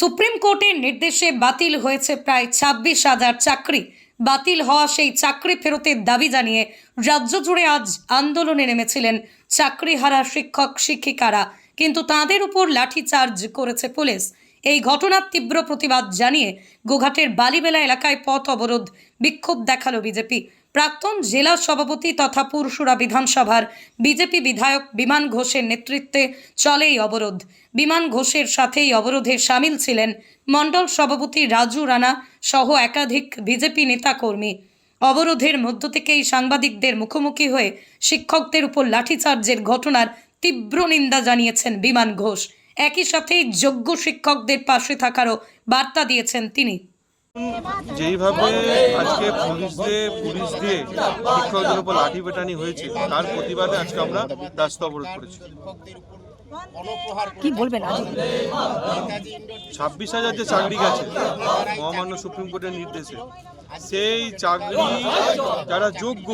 Supreme কোর্টের নির্দেশে বাতিল হয়েছে প্রায় ছাব্বিশ হাজার চাকরি। বাতিল হওয়া সেই চাকরি ফেরতের দাবি জানিয়ে রাজ্য জুড়ে আজ আন্দোলনে নেমেছিলেন চাকরি হারা শিক্ষক শিক্ষিকারা কিন্তু তাদের উপর লাঠি চার্জ করেছে পুলিশ। এই ঘটনার তীব্র প্রতিবাদ জানিয়ে গোঘাটের বালিবেলা এলাকায় পথ অবরোধ বিক্ষোভ দেখাল বিজেপি। প্রাক্তন জেলা সভাপতি তথা পুরসুরা বিধানসভার বিজেপি বিধায়ক বিমান ঘোষের নেতৃত্বে চলে এই অবরোধ। বিমান ঘোষের সাথেই অবরোধে সামিল ছিলেন মণ্ডল সভাপতি রাজু রানা সহ একাধিক বিজেপি নেতাকর্মী। অবরোধের মধ্য থেকেই সাংবাদিকদের মুখোমুখি হয়ে শিক্ষকদের উপর লাঠিচার্জের ঘটনার তীব্র নিন্দা জানিয়েছেন বিমান ঘোষ। একই সাথে যোগ্য শিক্ষকদের পাশে থাকারও বার্তা দিয়েছেন তিনি। যেইভাবে আজকে পুলিশ দিয়ে পুলিশ দিয়ে শিক্ষকদের উপর লাঠি পেটানি হয়েছে তার প্রতিবাদে আজকে আমরা রাস্তা অবরোধ করেছি। কি বলবেন ছাব্বিশ হাজার যে চাকরি গেছে মহামান্য সুপ্রিম কোর্টের নির্দেশে সেই চাকরি যারা যোগ্য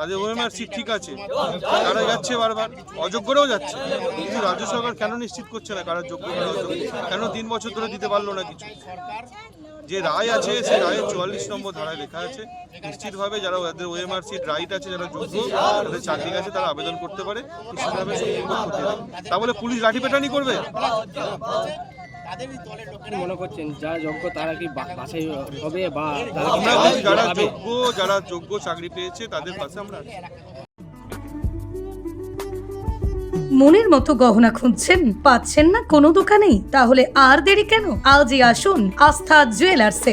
তাদের ওএমআর সিট ঠিক আছে। তারা যাচ্ছে বারবার। অযোগ্যরাও যাচ্ছে। কিন্তু রাজ্য সরকার কেন নিশ্চিত করছে না কারা যোগ্য কারা অযোগ্য? কেন তিন বছর ধরে দিতে পারল না কিছু? যে রায় আছে সেই রায়ের চুয়াল্লিশ নম্বর ধারায় লেখা আছে। নিশ্চিতভাবে যারা যাদের ওএমআর সিট রাইট আছে যারা যোগ্য তাদের চাকরি আছে তারা আবেদন করতে পারে। নিশ্চিতভাবে সুপ্রিম কোর্ট করতে দেবে তা বলে পুলিশ লাঠি পেটানি করবে? মনে করছেন যারা যোগ্য তারা কি বাছাই হবে বা যারা যোগ্য যারা যোগ্য চাকরি পেয়েছে তাদের পাশে আমরা মনের মতো গহনা খুঁজছেন? পাচ্ছেন না? কোনো দোকানেই? তাহলে আর দেরি কেন? আজই আসুন আস্থা জুয়েলার্সে।